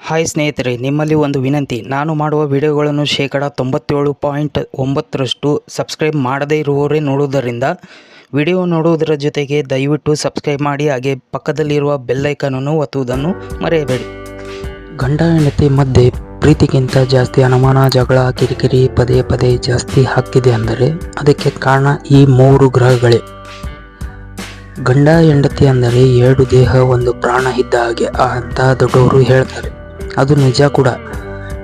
Hi ಸ್ನೇಹಿತರೆ, ನಿಮ್ಮಲ್ಲಿ ಒಂದು ವಿನಂತಿ. ನಾನು ಮಾಡುವ ವಿಡಿಯೋಗಳನ್ನು ಶೇಕಡ ತೊಂಬತ್ತೇಳು ಪಾಯಿಂಟ್ ಒಂಬತ್ತರಷ್ಟು ಸಬ್ಸ್ಕ್ರೈಬ್ ಮಾಡದೇ ಇರುವವರೇ ನೋಡುವುದರಿಂದ ವಿಡಿಯೋ ನೋಡುವುದರ ಜೊತೆಗೆ ದಯವಿಟ್ಟು ಸಬ್ಸ್ಕ್ರೈಬ್ ಮಾಡಿ, ಹಾಗೆ ಪಕ್ಕದಲ್ಲಿರುವ ಬೆಲ್ಲೈಕನನ್ನು ಒತ್ತುವುದನ್ನು ಮರೆಯಬೇಡಿ. ಗಂಡ ಹೆಂಡತಿ ಮಧ್ಯೆ ಪ್ರೀತಿಗಿಂತ ಜಾಸ್ತಿ ಅನುಮಾನ, ಜಗಳ, ಕಿರಿಕಿರಿ ಪದೇ ಪದೇ ಜಾಸ್ತಿ ಹಾಕಿದೆ ಅಂದರೆ ಅದಕ್ಕೆ ಕಾರಣ ಈ ಮೂರು ಗ್ರಹಗಳೇ. ಗಂಡ, ಹೆಂಡತಿ ಅಂದರೆ ಎರಡು ದೇಹ, ಒಂದು ಪ್ರಾಣ ಇದ್ದ ಹಾಗೆ ಅಂತ ದೊಡ್ಡವರು ಹೇಳ್ತಾರೆ. ಅದು ನಿಜ ಕೂಡ.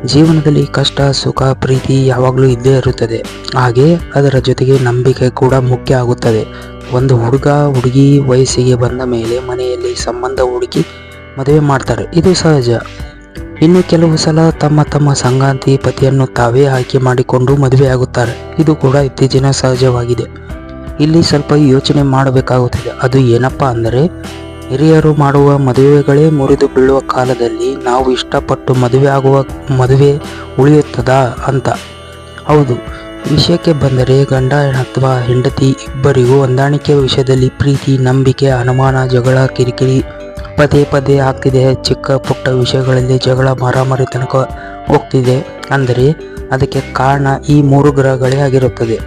ಜೀವನದಲ್ಲಿ ಕಷ್ಟ, ಸುಖ, ಪ್ರೀತಿ ಯಾವಾಗಲೂ ಇದ್ದೇ ಇರುತ್ತದೆ. ಹಾಗೆ ಅದರ ಜೊತೆಗೆ ನಂಬಿಕೆ ಕೂಡ ಮುಖ್ಯ ಆಗುತ್ತದೆ. ಒಂದು ಹುಡುಗ, ಹುಡುಗಿ ವಯಸ್ಸಿಗೆ ಬಂದ ಮೇಲೆ ಮನೆಯಲ್ಲಿ ಸಂಬಂಧ ಹುಡುಕಿ ಮದುವೆ ಮಾಡ್ತಾರೆ. ಇದು ಸಹಜ. ಇನ್ನು ಕೆಲವು ಸಲ ತಮ್ಮ ತಮ್ಮ ಸಂಗಾತಿ ಪತಿಯನ್ನು ತಾವೇ ಆಯ್ಕೆ ಮಾಡಿಕೊಂಡು ಮದುವೆಯಾಗುತ್ತಾರೆ ಇದು ಕೂಡ ಇತ್ತೀಚಿನ ಸಹಜವಾಗಿದೆ. ಇಲ್ಲಿ ಸ್ವಲ್ಪ ಯೋಚನೆ ಮಾಡಬೇಕಾಗುತ್ತದೆ. ಅದು ಏನಪ್ಪಾ ಅಂದರೆ, ಹಿರಿಯರು ಮಾಡುವ ಮದುವೆಗಳೇ ಮುರಿದು ಬೀಳುವ ಕಾಲದಲ್ಲಿ ನಾವು ಇಷ್ಟಪಟ್ಟು ಮದುವೆ ಆಗುವ ಮದುವೆ ಉಳಿಯುತ್ತದಾ ಅಂತ. ಹೌದು, ವಿಷಯಕ್ಕೆ ಬಂದರೆ ಗಂಡ ಅಥವಾ ಹೆಂಡತಿ ಇಬ್ಬರಿಗೂ ಹೊಂದಾಣಿಕೆ ವಿಷಯದಲ್ಲಿ ಪ್ರೀತಿ, ನಂಬಿಕೆ, ಅನುಮಾನ, ಜಗಳ, ಕಿರಿಕಿರಿ ಪದೇ ಪದೇ ಆಗ್ತಿದೆ ಚಿಕ್ಕ ಪುಟ್ಟ ವಿಷಯಗಳಲ್ಲಿ ಜಗಳ ಮಾರಾಮಾರಿ ತನಕ ಹೋಗ್ತಿದೆ. ಅಂದರೆ ಅದಕ್ಕೆ ಕಾರಣ ಈ ಮೂರು ಗ್ರಹಗಳೇ ಆಗಿರುತ್ತದೆ.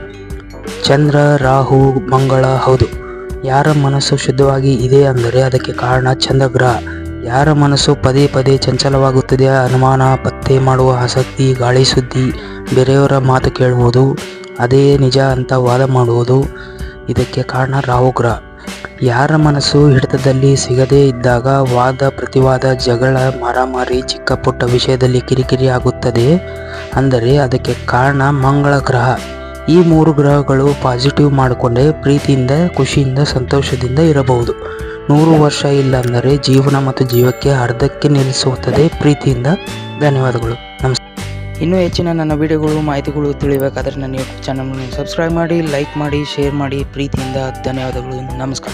ಚಂದ್ರ, ರಾಹು, ಮಂಗಳ ಹೌದು. ಯಾರ ಮನಸ್ಸು ಶುದ್ಧವಾಗಿ ಇದೆ ಅಂದರೆ ಅದಕ್ಕೆ ಕಾರಣ ಚಂದ್ರಗ್ರಹ ಯಾರ ಮನಸ್ಸು ಪದೇ ಪದೇ ಚಂಚಲವಾಗುತ್ತದೆ ಅನುಮಾನ, ಪತ್ತೆ ಮಾಡುವ ಆಸಕ್ತಿ, ಗಾಳಿ ಸುದ್ದಿ, ಬೇರೆಯವರ ಮಾತು ಕೇಳುವುದು, ಅದೇ ನಿಜ ಅಂತ ವಾದ ಮಾಡುವುದು ಇದಕ್ಕೆ ಕಾರಣ ರಾಹುಗ್ರಹ ಯಾರ ಮನಸ್ಸು ಹಿಡಿತದಲ್ಲಿ ಸಿಗದೇ ಇದ್ದಾಗ ವಾದ, ಪ್ರತಿವಾದ, ಜಗಳ, ಮಾರಾಮಾರಿ, ಚಿಕ್ಕ ಪುಟ್ಟ ವಿಷಯದಲ್ಲಿ ಕಿರಿಕಿರಿ ಆಗುತ್ತದೆ. ಅಂದರೆ ಅದಕ್ಕೆ ಕಾರಣ ಮಂಗಳ ಗ್ರಹ. ಈ ಮೂರು ಗ್ರಹಗಳು ಪಾಸಿಟಿವ್ ಮಾಡಿಕೊಂಡೇ ಪ್ರೀತಿಯಿಂದ, ಖುಷಿಯಿಂದ, ಸಂತೋಷದಿಂದ ಇರಬಹುದು. ನೂರು ವರ್ಷ ಇಲ್ಲ ಅಂದರೆ ಜೀವನ ಮತ್ತು ಜೀವಕ್ಕೆ ಅರ್ಧಕ್ಕೆ ನಿಲ್ಲಿಸುತ್ತದೆ ಪ್ರೀತಿಯಿಂದ. ಧನ್ಯವಾದಗಳು. ನಮಸ್ತೆ ಇನ್ನೂ ಹೆಚ್ಚಿನ ನನ್ನ ವಿಡಿಯೋಗಳು, ಮಾಹಿತಿಗಳು ತಿಳಿಬೇಕಾದ್ರೆ ನನ್ನ ಯೂಟ್ಯೂಬ್ ಚಾನಲ್ ಸಬ್ಸ್ಕ್ರೈಬ್ ಮಾಡಿ, ಲೈಕ್ ಮಾಡಿ, ಶೇರ್ ಮಾಡಿ. ಪ್ರೀತಿಯಿಂದ ಧನ್ಯವಾದಗಳು. ನಮಸ್ಕಾರ.